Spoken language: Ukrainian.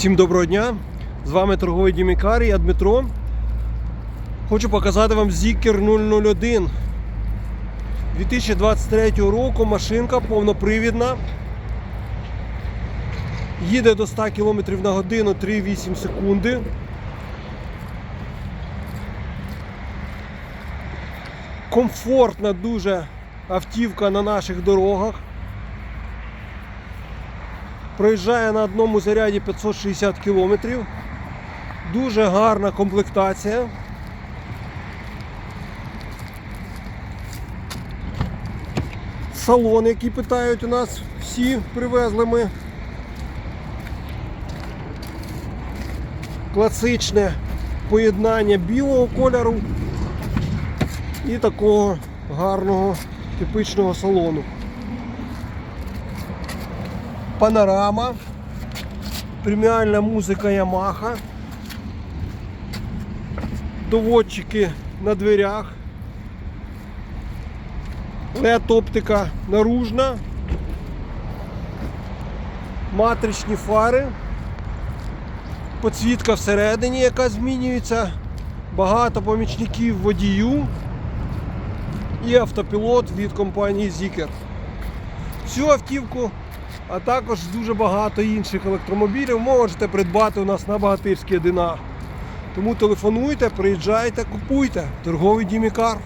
Всім доброго дня! З вами торговий Дімікар, я Дмитро. Хочу показати вам Zikr 001. 2023 року машинка повнопривідна. Їде до 100 км на годину 3,8 секунди. Комфортна дуже автівка на наших дорогах. Проїжджає на одному заряді 560 кілометрів. Дуже гарна комплектація. Салон, який питають у нас, всі привезли ми. Класичне поєднання білого кольору і такого гарного типичного салону. Панорама, преміальна музика Yamaha, доводчики на дверях, LED оптика наружна, матричні фари, підсвітка всередині, яка змінюється, багато помічників водію. І автопілот від компанії Zikr. Цю автівку а також дуже багато інших електромобілів можете придбати у нас на Багатирській 1А. Тому телефонуйте, приїжджайте, купуйте. Торговий Дімікар.